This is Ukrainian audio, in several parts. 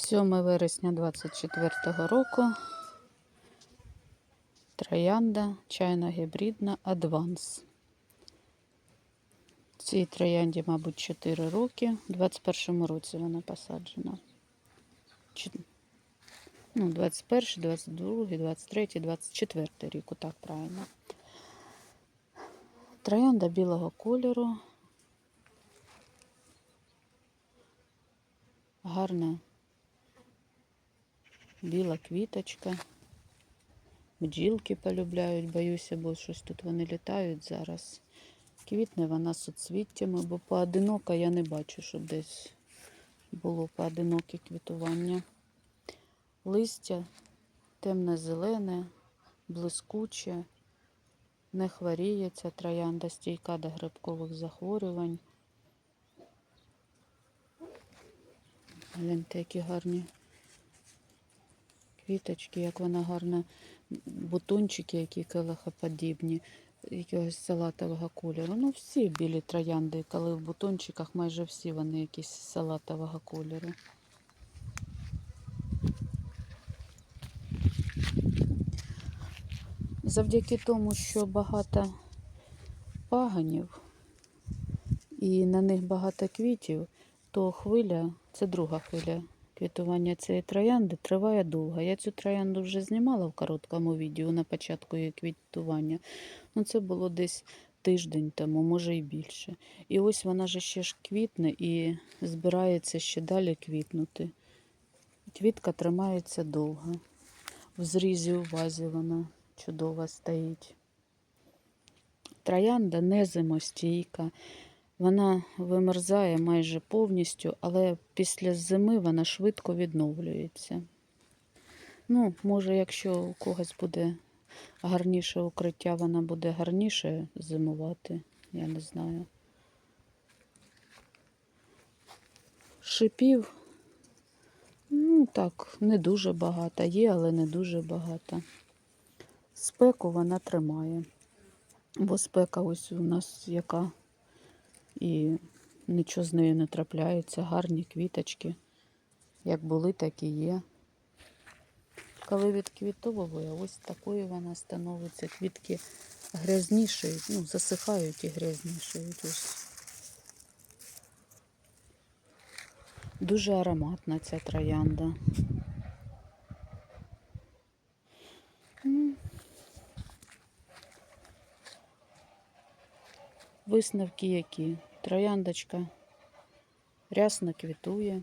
7 вересня 24-го року. Троянда чайна гібридна Адванс. Цій троянді, мабуть, 4 роки. У 21 році вона посаджена. Ну, 21, 22, 23, 24 рік, так правильно. Троянда білого кольору. Гарна біла квіточка. Бджілки полюбляють, боюся, бо щось тут вони літають зараз. Квітне вона соцвіттями, бо поодинока я не бачу, щоб десь було поодиноке квітування. Листя темно-зелене, блискуче, не хворіє ця троянда, стійка до грибкових захворювань. Гляньте, які гарні квіточки, як вона гарна, бутончики, які келихоподібні, якогось салатового кольору. Ну, всі білі троянди, коли в бутончиках, майже всі вони якісь салатового кольору. Завдяки тому, що багато паганів і на них багато квітів, то хвиля, це друга хвиля квітування цієї троянди, триває довго. Я цю троянду вже знімала в короткому відео на початку її квітування. Ну, це було десь тиждень тому, може і більше. І ось вона же ще ж квітне і збирається ще далі квітнути. Квітка тримається довго. В зрізі у вазі вона чудово стоїть. Троянда не зимостійка. Вона вимерзає майже повністю, але після зими вона швидко відновлюється. Ну, може, якщо у когось буде гарніше укриття, вона буде гарніше зимувати, я не знаю. Шипів, ну так, не дуже багато. Є, але не дуже багато. Спеку вона тримає. Бо спека ось у нас яка і нічого з нею не трапляється. Гарні квіточки. Як були, так і є. Коли відквітовує, ось такою вона становиться. Квітки грязнішають, ну, засихають і грязнішають. Ось. Дуже ароматна ця троянда. Висновки які? Трояндочка рясно квітує.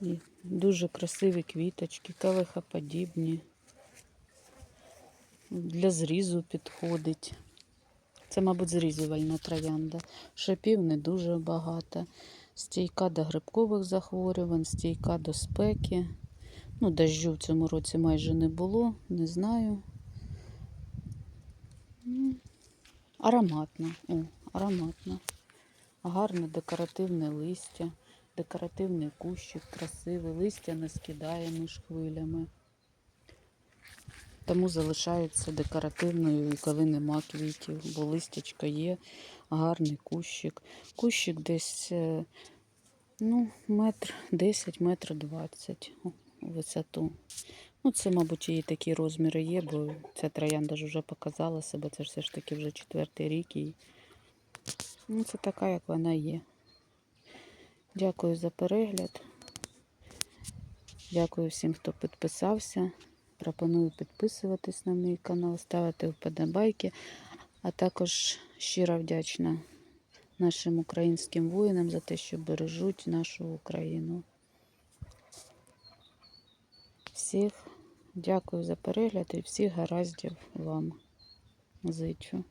І дуже красиві квіточки, калихоподібні. Для зрізу підходить. Це, мабуть, зрізувальна троянда. Шипів не дуже багато. Стійка до грибкових захворювань, стійка до спеки. Ну, дощу в цьому році майже не було, не знаю. М, Ароматно. О, ароматно. Гарне декоративне листя, декоративний кущик, красивий. Листя не скидає між хвилями. Тому залишається декоративною і коли нема квітів, бо листячка є, гарний кущик. Кущик десь е, ну, метр 10, метр 20 у висоту. Ну, це, мабуть, її такі розміри є, бо ця троянда ж вже показала себе, це ж все ж таки вже четвертий рік. І... Ну, це така, як вона є. Дякую за перегляд. Дякую всім, хто підписався. Пропоную підписуватись на мій канал, ставити вподобайки, а також щиро вдячна нашим українським воїнам за те, що бережуть нашу Україну. Всіх дякую за перегляд і всіх гараздів вам зичу.